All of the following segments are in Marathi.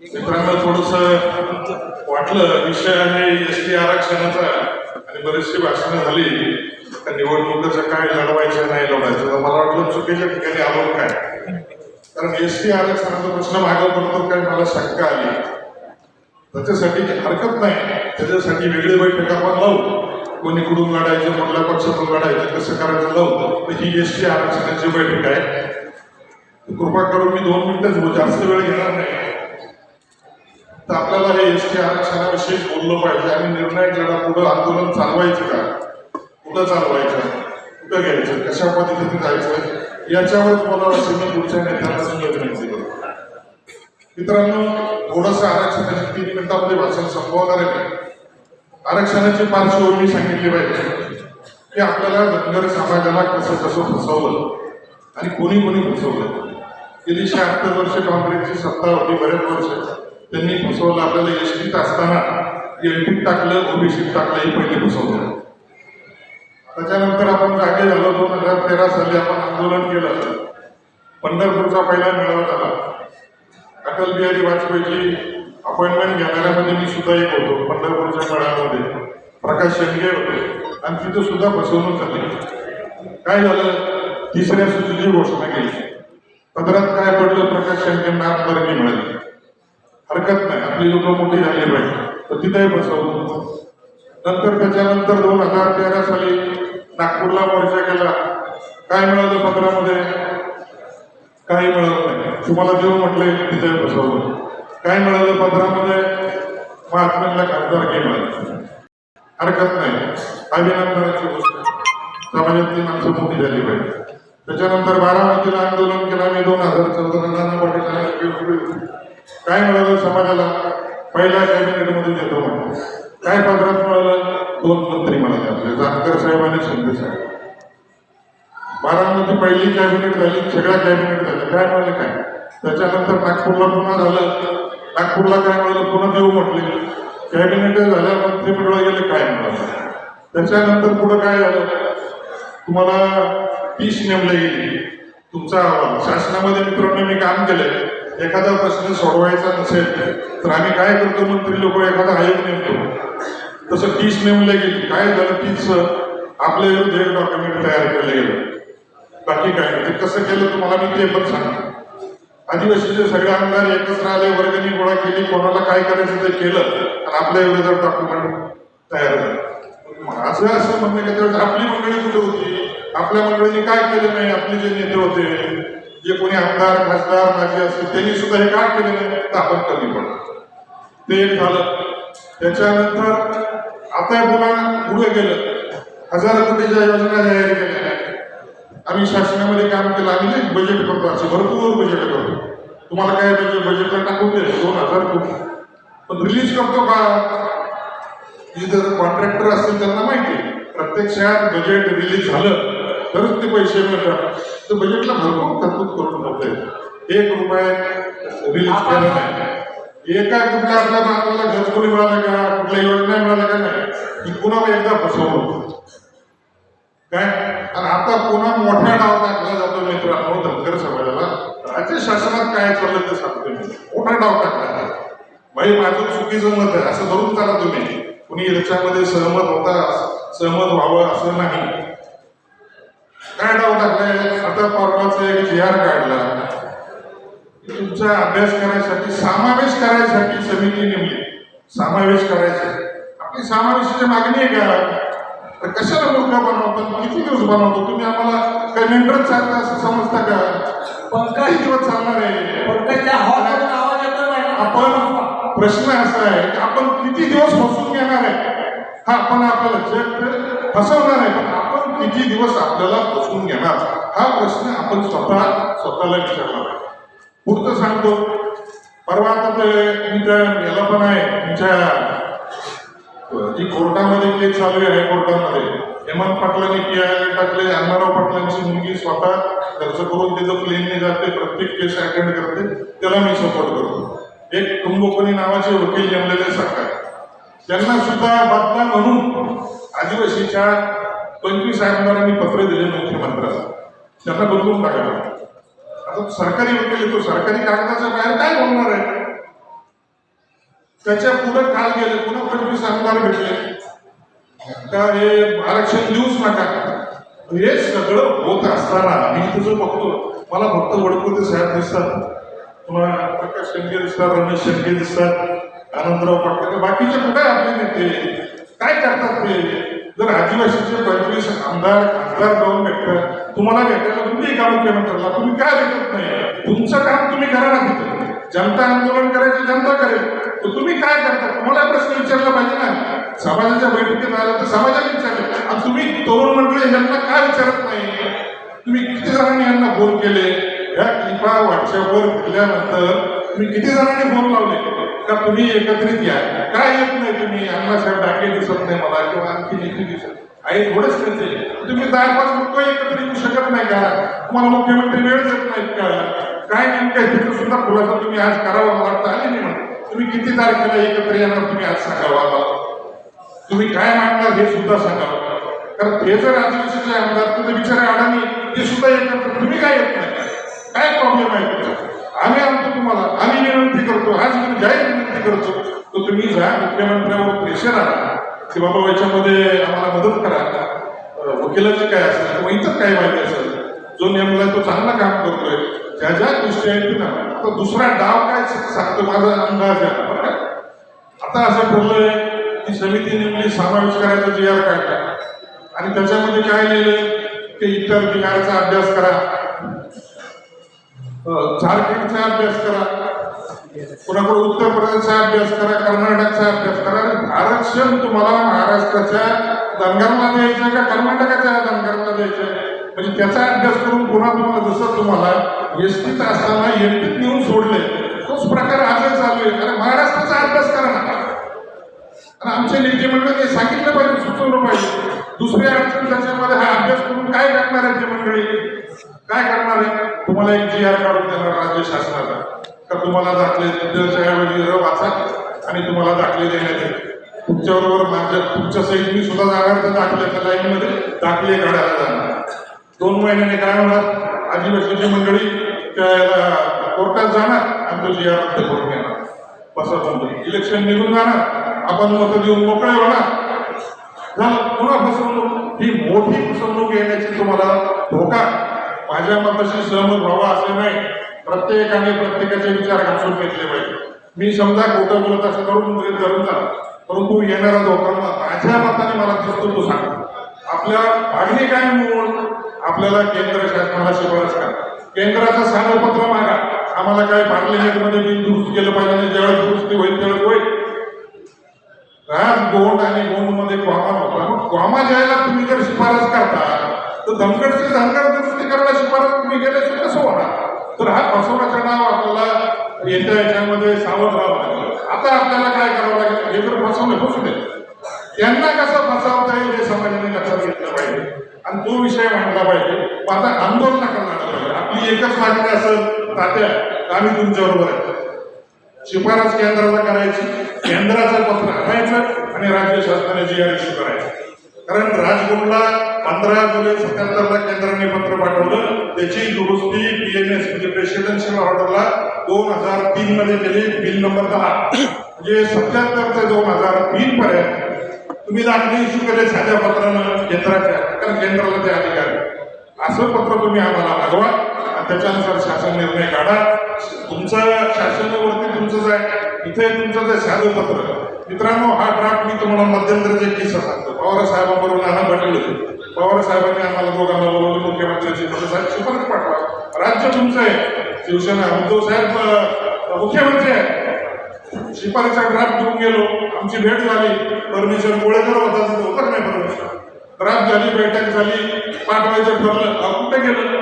मित्रांनो थोडस वाटलं विषय आहे एस टी आरक्षणाचा आणि बरीचशी भाषणं झाली. त्या निवडणुकीचं काय लढवायचं नाही लढवायचं मला वाटलं चुकीच्या ठिकाणी आलो काय? कारण एस टी आरक्षणाचा प्रश्न मागं काय मला शंका आली. त्याच्यासाठी हरकत नाही. त्याच्यासाठी वेगळी बैठक आपण लावू. कोणी कुठून लढायचं कुठल्या पक्षातून लढायचं कसं करायचं लावू. तर ही एस टी आरक्षणाची बैठक आहे. कृपा करून मी दोन मिनिटच जास्त वेळ घेणार नाही. तर आपल्याला हे एस टी आरक्षणाविषयी बोललं पाहिजे. आणि निर्णय लढा पुढं आंदोलन चालवायचं का? कुठं चालवायचं? कुठं घ्यायचं? कशा पद्धतीने जायचं? याच्यावर तुम्हाला असं पुढच्या नेत्यांना विनंती मित्रांनो थोडंसं आरक्षणाची तीन मिनिटामध्ये भाषण संपवणार आहे आरक्षणाची पार्श्वभूमी सांगितली पाहिजे. की आपल्याला धनगर समाजाला कसं कसं फसवलं आणि कोणी कोणी फसवलं? गेली शहात्तर वर्ष काँग्रेसची सत्ता होती बरेच वर्ष. त्यांनी फसवलं. आपल्याला एस असताना एनटीत टाकलं ओबीसीत टाकलं हे पहिले फसवलं. त्याच्यानंतर आपण जागे झालो. दोन हजार तेरा साली आपण आंदोलन केलं. पंढरपूरचा पहिला मेळावा झाला. अटल बिहारी वाजपेयीची अपॉइंटमेंट घेणाऱ्यामध्ये मी सुद्धा एक होतो पंढरपूरच्या मेळाव्यामध्ये. प्रकाश शेंडगे होते. आणि तिथं सुद्धा फसवणूक झाली. काय झालं? तिसऱ्या सूचीची घोषणा केली. पदरात काय पडलं? प्रकाश शेंडगेंना आमदारकी मिळाली. हरकत नाही. आपली लोक मोठी झाली पाहिजे. तर तिथेही बसवलं नंतर त्याच्यानंतर दोन हजार तेरा साली नागपूरला मोर्चा केला काय मिळालं पत्रामध्ये? काही मिळालं नाही. तुम्हाला देऊ म्हटले तिथे बसवलं काय मिळालं पत्रामध्ये? महात्म्यांना खासदार घे मिळाली हरकत नाही. अभिनंदनाची गोष्ट. समाजातली माणसं मोठी झाली पाहिजे. त्याच्यानंतर बारामतीला आंदोलन केलं आम्ही दोन हजार चौदा नाना पाटील काय मिळालं समाजाला? पहिल्या कॅबिनेटमधून देतो म्हणून. काय पत्रात मिळालं दोन मंत्री म्हणाले आपले जानकर साहेब आणि शिंदे साहेब. बारामती पहिली कॅबिनेट झाली सगळ्या कॅबिनेट झाल्या. काय मिळालं काय? त्याच्यानंतर नागपूरला पुन्हा झालं. नागपूरला काय मिळालं पुन्हा देऊ म्हटले. कॅबिनेट झाल्या मंत्रिमंडळ गेले काय मिळालं त्याच्यानंतर पुढं काय झालं? तुम्हाला तीस नेमले गेली. तुमचा अहवाल शासनामध्ये मित्रांनो मी काम केलंय. एखादा प्रश्न सोडवायचा नसेल तर आम्ही काय करतो मंत्री लोक एखादा आयोग नेमतो. तसं तीस नेमले गेली. काय झालं? तीस आपल्या विरुद्ध एक डॉक्युमेंट तयार केलं गेलं. बाकी काय? ते कसं केलं तुम्हाला मी ते पण सांगतो. आदिवासीचे सगळे आमदार एकत्र आले वर्गणी गोळा केली कोणाला काय करायचं ते केलं आणि आपल्या विरोधात डॉक्युमेंट तयार झालं. माझं असं म्हणणं की त्यावेळेस आपली मंडळी कुठे होती? आपल्या मंडळीने काय केलं नाही? आपले जे नेते होते जे कोणी आमदार खासदार माजी असतील त्यांनी सुद्धा हे काम केलेलं आहे. तर आपण कमी पडतो. ते एक झालं. त्याच्यानंतर आता पुन्हा पुढे गेलं. हजार कोटीच्या योजना जाहीर केल्या आम्ही शासनामध्ये काम केलं. आम्ही नाही बजेट करतो. असे भरपूर बजेट करतो. तुम्हाला काय म्हणजे बजेट बजेटला टाकून दिले दोन हजार कोटी. पण रिलीज करतो का? जर कॉन्ट्रॅक्टर असतील त्यांना माहिती आहे. प्रत्यक्षात बजेट रिलीज झालं. तरच ते पैसे मिळतात तर बजेटला भरपूर तरतूद करून ठेवते एक रुपये रिलीज केलं नाही. एका कुठल्या आपल्या बांधवाला घरकुल मिळालं का? कुठल्या योजना मिळाल्या का नाही? ही पुन्हा एकदा फसवणूक काय? आणि आता पुन्हा मोठा डाव टाकला जातो मित्रांनो धनगर समाजाला राज्य शासनात काय चाललं ते सांगतो मी. मोठा डाव टाकला. भाई माझं चुकीचं मत आहे. असं धरून चाला तुम्ही. कुणी याच्यामध्ये सहमत होता सहमत व्हावं असं नाही. काय डाव टाकलाय आता परवाचा एक जी आर काढला. तुमचा अभ्यास करायसाठी समावेश करायसाठी समिती नेमली. समावेश करायसाठी आपली समावेशाची मागणी आहे का? तर कशाला मूर्ख बनवतात किती दिवस बनवतो? तुम्ही आम्हाला मेंढरच चालतं असं समजता का? पंकज दिवस चालणार आहे? पंकजच्या आवाज आपण प्रश्न असा आहे की आपण किती दिवस फसवून घेणार आहे? हा आपण आपल्याला जग फसवणार आहे. पण किती दिवस आपल्याला बसून घेणार हा प्रश्न आपण स्वतः स्वतःला विचारला पाहिजे. पुढचं सांगतो परवा आता ते मी त्या याला पण आहे तुमच्या जी कोर्टामध्ये केस चालू आहे कोर्टामध्ये हेमंत पाटलांनी के आय टाकले अण्णाराव पाटलांची मुलगी स्वतः खर्च करून तिथं प्लेनने जाते प्रत्येक केस अटेंड करते त्याला मी सपोर्ट करतो. एक कुंभकोणी नावाचे वकील नेमलेले सरकार. त्यांना सुद्धा बातम्या म्हणून आदिवासीच्या पंचवीस आमदारांनी पत्र दिले मुख्यमंत्र्याला. त्यांना बदलून टाकायला. आता सरकारी वकील येतो सरकारी कागदाच्या बाहेर काय बोलणार आहे? त्याच्या पुढे काल गेले पुन्हा पंचवीस आमदार भेटले. का हे आरक्षण देऊच नका. हे सगळं होत असताना मी तुझं बघतो मला फक्त वडकुते साहेब दिसतात. तुम्हाला प्रकाश शेंडगे दिसतात रमेश शेंडगे दिसतात आनंदराव पाटील बाकीचे कुठे आपले नेते? काय करतात ते? जर आदिवासीचे पंचवीस आमदार खासदार जाऊन भेटतात तुम्हाला भेटायला तुम्ही एका मुख्यमंत्र्याला तुम्ही काय भेटत नाही? तुमचं काम तुम्ही करा ना तिथे जनता आंदोलन करायचं जनता करेल. तर तुम्ही काय करता? तुम्हाला प्रश्न विचारला पाहिजे ना. समाजाच्या बैठकीत आलं तर समाजाला विचारलं. आणि तुम्ही तरुण मंडळी यांना काय विचारत नाही? तुम्ही किती जणांनी यांना फोन केले? या क्लिपा व्हॉट्सअपवर दिल्यानंतर तुम्ही किती जणांनी फोन लावले? का तुम्ही एकत्रित या काय येत नाही मी अण्णासाहेब डाके दिसत नाही मला किंवा आणखी नेते दिसत आहे थोडंच त्यांचे तुम्ही चार पाच लोक एकत्र येऊ शकत नाही का? तुम्हाला मुख्यमंत्री वेळ देत नाहीत का काय नेमकं तिथं सुद्धा खुलासा तुम्ही आज करावा मला वाटतं. आले नाही म्हणून. तुम्ही किती तारखेला एकत्र येणार तुम्ही आज सांगावा मला तुम्ही काय मागणार हे सुद्धा सांगावं. कारण ते जर आदिवासीचे आमदार तुम्ही विचार अडाणी ते सुद्धा एकत्र तुम्ही काय येत नाही? काय प्रॉब्लेम आहे? तुमचा आम्ही आणतो तुम्हाला. आम्ही विनंती करतो. आज मी जाहीर विनंती करतो. तुम्ही जा मुख्यमंत्र्यावर प्रेशर आणा की बाबा याच्यामध्ये आम्हाला मदत करा. अं, वकिलाचं काय असेल किंवा इतर काय माहिती असेल जो नेमला तो चांगला काम करतोय ज्या ज्या गोष्टी आहेत ना आता दुसरा डाव काय सांगतो माझा अंदाज आहे. बरं का? आता असं ठरलंय की समिती नेमली समावेश करायचा जी आर काढला आणि त्याच्यामध्ये काय लिहिलंय? की इतर बिहारचा अभ्यास करा. झारखंडचा अभ्यास करा. कोणाकडे उत्तर प्रदेशचा अभ्यास करा कर्नाटकचा अभ्यास करा आरक्षण तुम्हाला महाराष्ट्राच्या धनगरला द्यायचं का कर्नाटकाच्या धनगरला द्यायचं म्हणजे त्याचा अभ्यास करून पुन्हा तुम्हाला जसं तुम्हाला एसटीत असताना एमपीत नेऊन सोडले तोच प्रकार आजही चालू आहे. कारण महाराष्ट्राचा अभ्यास करा ना. आणि आमचे नेते मंडळ ते सांगितलं पाहिजे सुचवलं पाहिजे. दुसरी अडचण त्याच्यामध्ये हा अभ्यास करून काय करणार आहे ते मंडळी? काय करणार आहे? तुम्हाला एक जी आर काढून देणार राज्य शासनाचा तर तुम्हाला दाखले त्याच्या वाचा आणि तुम्हाला दाखले देण्यात येईल. तुमच्या बरोबर माझ्या तुमच्या सहित मी सुद्धा जाणार त्या दाखल्याच्या लाईनमध्ये दाखले काढायला जाणार. दोन महिन्याने काय होणार? आदिवासीची मंडळी त्या कोर्टात जाणार आणि तुझी या रद्द करून घेणार बसत इलेक्शन निघून जाणार. आपण मत देऊन मोकळे होणार. झालं. पुन्हा फसवणूक. ही मोठी फसवणूक येण्याची तुम्हाला धोका. माझ्या मताशी सहमत व्हावा असे नाही. प्रत्येकाने प्रत्येकाचे विचार घासून घेतले पाहिजे. मी समजा खोटं बोलत असं करून गृहीत धरून जा परंतु येणारा लोकांना माझ्या मताने मला दिसतो तो सांग. आपल्या मागणी काय म्हणून आपल्याला केंद्र शासनाला शिफारस करा. केंद्राचं साधं मागा. आम्हाला काय पार्लिमेंटमध्ये बिल दुरुस्त केलं पाहिजे आणि ज्यावेळेस दुरुस्ती होईल त्यावेळेस होईल. राज गोंड आणि गोंडमध्ये क्वामा होता मग क्वामा द्यायला तुम्ही जर शिफारस करता तर धनगडचे धनगड दुरुस्ती करायला शिफारस तुम्ही गेल्याशिवाय कसं होणार? तर हा फसवण्याचं नाव आपल्याला यांच्या याच्यामध्ये सावध राहावं लागलं. आता आपल्याला काय करावं लागेल? हे जर फसवले फसू दे. त्यांना कसं फसवता येईल हे समाजाने लक्षात घेतलं पाहिजे. आणि तो विषय मांडला पाहिजे. आता आंदोलन करणार पाहिजे आपली एकच मागणी असेल तात्या आम्ही तुमच्याबरोबर आहे. शिफारस केंद्राला करायची केंद्राचं पत्र आणायचं आणि राज्य शासनाने जी आर इश्यू करायचं. कारण राजकोटला पंधरा जुलै सत्याहत्तरला केंद्राने पत्र पाठवलं. त्याची दुरुस्ती पीएनएस म्हणजे प्रेसिडेन्शियल ऑर्डरला दोन हजार तीन मध्ये केली. बिल नंबर दहा. म्हणजे सत्याहत्तर ते दोन हजार तीन पर्यंत तुम्ही दाखली इश्यू केले साध्या पत्रानं केंद्राच्या कारण केंद्राला ते अधिकार. असं पत्र तुम्ही आम्हाला मागवा. आणि त्याच्यानुसार शासन निर्णय काढा. तुमचं शासनावरती तुमचं आहे. इथे तुमचं जे साधं पत्र मित्रांनो हा ड्राफ्ट मी तुम्हाला मध्यंतरीचा एक किस्सा सांगतो. पवार साहेबांबरोबर नाना पाटील पवार साहेबांनी आम्हाला दोघांना बोलवलं मुख्यमंत्र्यांची साहेब शिफारस पाठवा. राज्य तुमचं आहे. शिवसेना उद्धव साहेब मुख्यमंत्री आहे. शिफारसीचा ड्राफ्ट घेऊन गेलो. आमची भेट झाली. परमिशन गोळेकर होता तिथं होतं नाही परमिशन ड्राफ्ट झाली बैठक झाली. पाठवायचं ठरलं. कुठे गेलं?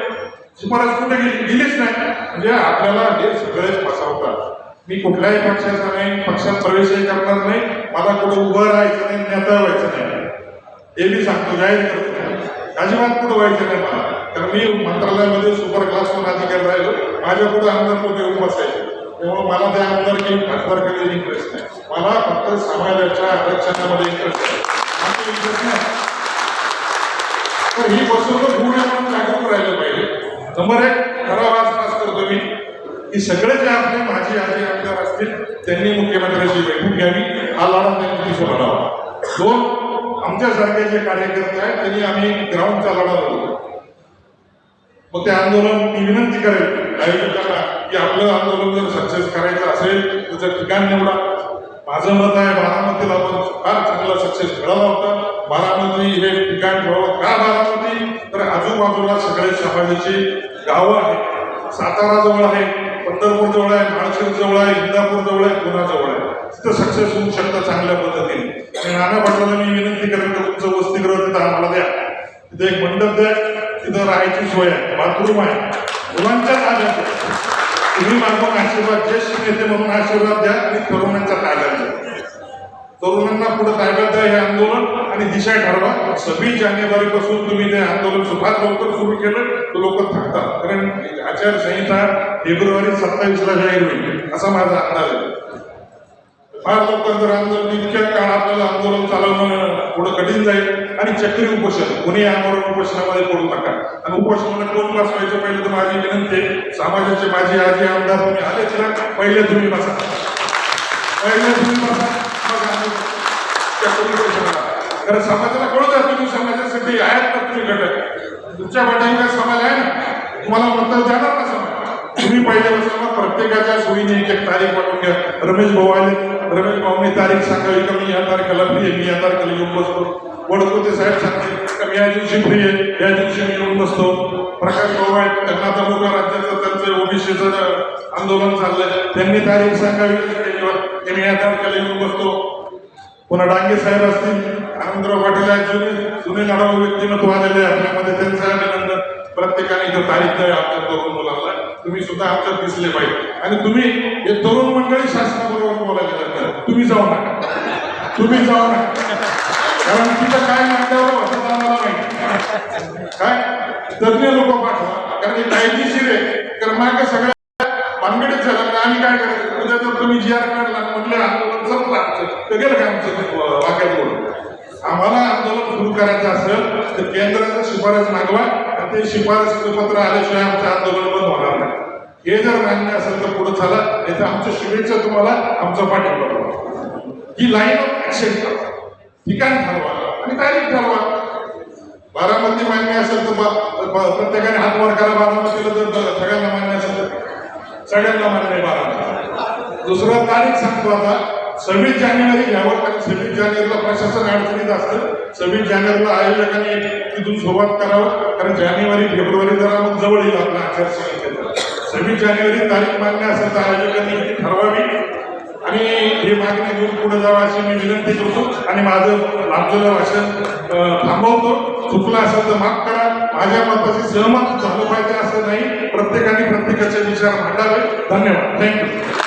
शिफारस कुठे गेली? गेलीच नाही. म्हणजे आपल्याला हे सगळेच फसवतात. मी कुठल्याही पक्षाचा नाही पक्षात प्रवेशही करणार नाही मला कुठं उभं राहायचं नाही नेता व्हायचं नाही. हे मी सांगतो जाहीर करतो अजिबात कुठं व्हायचं नाही मला. कारण मी मंत्रालयामध्ये सुपर क्लास म्हणून अधिकारी राहिलो. माझ्या पुढे आमदार कुठे येऊन बसायचे. त्यामुळे मला त्या आमदार की खासदारकडे इंटरेस्ट नाही. मला फक्त समाजाच्या आरक्षणामध्ये इंटरेस्ट आहे. बाकी नाही. तर ही गोष्ट होऊ नये म्हणून जागरूक राहिलं पाहिजे. नंबर एक खरा वास करतो मी. की सगळे जे आपले माझे आजी आमदार असतील त्यांनी मुख्यमंत्र्यांची बैठक घ्यावी. हा लढा त्यांनी तिथं लढावा. दोन आमच्यासारखे जे कार्यकर्ते आहेत त्यांनी आम्ही ग्राउंडचा लढा लढवला. मग ते आंदोलन मी विनंती करेल आयोजकांना की आपलं आंदोलन जर सक्सेस करायचं असेल त्याचं ठिकाण निवडा. माझं मत आहे बारामतीला आपण फार चांगला सक्सेस मिळाला होता. बारामती हे ठिकाण ठेवावं का बारामती? तर आजूबाजूला सगळे समाजाची गावं आहेत. सातारा जवळ आहे. पंढरपूर जवळ आहे माळशिर जवळ आहे इंदापूर जवळ आहे पुन्हा जवळ आहे. तिथं सक्सेस होऊ शकतं चांगल्या पद्धतीने. आणि नाना पाटलांना मी विनंती करेन की तुमचं वसतिगृह तिथं आम्हाला द्या. तिथं एक मंडप द्या तिथं राहायची सोय आहे बाथरूम आहे. मुलांच्या ताब्यात तुम्ही मागून आशीर्वाद ज्येष्ठ नेते म्हणून आशीर्वाद द्या आणि तरुणांच्या ताब्यात द्या. तरुणांना पुढे काय द्या हे आंदोलन आणि दिशा ठरवा. सव्वीस जानेवारी पासून तुम्ही ते आंदोलन सुफात लवकर सुरू केलं तर लोक थांबतात. कारण आचारसंहिता फेब्रुवारी सत्तावीसला जाहीर होईल. असा माझा अंदाज आहे. फार लवकर जर आंदोलन इतक्या काळ आपल्याला आंदोलन चालवणं पुढे कठीण जाईल. आणि चक्री उपोषण कोणी आंदोलन उपोषणामध्ये पडू नका. आणि उपोषणाला कोण बसवायचं पहिले तर माझी विनंती आहे. समाजाचे माझी आजी आमदार तुम्ही आले ना पहिले तुम्ही बसा. पहिले तुम्ही बसा. मग आम्ही चक्री उपोषणाला कारण समाजाला कळत आहे तुम्ही समाजासाठी आहेत ना तुम्ही घटक? तुमच्या पाठीमागे समाज आहे ना? तुम्हाला म्हणता जाणार ना समाज? तुम्ही पहिले बसा प्रत्येकाच्या सोयीने एक एक तारीख पाठवून घ्या. रमेश भाऊ आले. रमेश भाऊने तारीख सांगावी का मी या तारखेला फ्री आहे? मी या तारखेला येऊन बसतो. वडकोते साहेब सांगते का मी या दिवशी फ्री आहे? या दिवशी मी येऊन बसतो. प्रकाश भाऊ आहेत. त्यांना आता लोक राज्याचं त्यांचं ओबीसीचं आंदोलन चाललंय. त्यांनी तारीख सांगावी त्याच्यावर की येऊन बसतो पुन्हा डांगे साहेब असतील आनंदराव पाटील आहेत जुने जुने लढाऊ व्यक्तिमत्व आलेले आपल्यामध्ये त्यांचं अभिनंदन. प्रत्येकाने इथं तारीख द्यावी आमच्या तरुण मुलांना. तुम्ही सुद्धा आमच्यात दिसले पाहिजे. आणि तुम्ही हे तरुण मंडळी शासनाबरोबर बोलायला लागतात तुम्ही जाऊ नका. तुम्ही जाऊ नका. कारण तिथं काय मागण्यावर होतं आम्हाला माहिती काय? तज्ञ लोक पाठवा. कारण कायदेशीर आहे. कारण मागे सगळ्या भानगडीत झालं तर आम्ही काय करायचं उद्या जर तुम्ही जी आर काढला म्हटलं आंदोलन संपलं आमचं तर गेलं का आमचं वाक्यात बोलून आम्हाला आंदोलन सुरू करायचं असेल तर केंद्राचं शिफारस मागवा आणि ते शिफारसीचं पत्र आल्याशिवाय आमचं आंदोलन बंद होणार नाही. हे जर मान्य असेल तर पुढे झालं नाही तर आमच्या शुभेच्छा तुम्हाला आमचा पाठिंबा ही लाईन ऑफ ऍक्शन ठरवा ठिकाण ठरवा आणि तारीख ठरवा. बारामती मान्य असेल तर प्रत्येकाने हात वर करा बारामतीला जर सगळ्यांना मान्य असेल तर सगळ्यांना मान्य आहे बारामती दुसरं तारीख सांगतो आता. सव्वीस जानेवारी घ्यावं कारण सव्वीस जानेवारीला प्रशासन अडचणीत असतं. सव्वीस जानेवारीला आयोजकांनी तिथून सुरुवात करावं. कारण जानेवारी फेब्रुवारी जरा मग जवळ येईल आपल्या आचारसंहितेला सव्वीस जानेवारी तारीख मान्य असेल तर आयोजकांनी ठरवावी. आणि हे मागणी घेऊन पुढे जावं अशी मी विनंती करतो. आणि माझं लाभलेलं भाषण थांबवतो. चुकलं असेल तर माफ करा. माझ्या मताशी सहमत झालं पाहिजे असं नाही. प्रत्येकाने प्रत्येकाचे विचार मांडावे. धन्यवाद. थँक्यू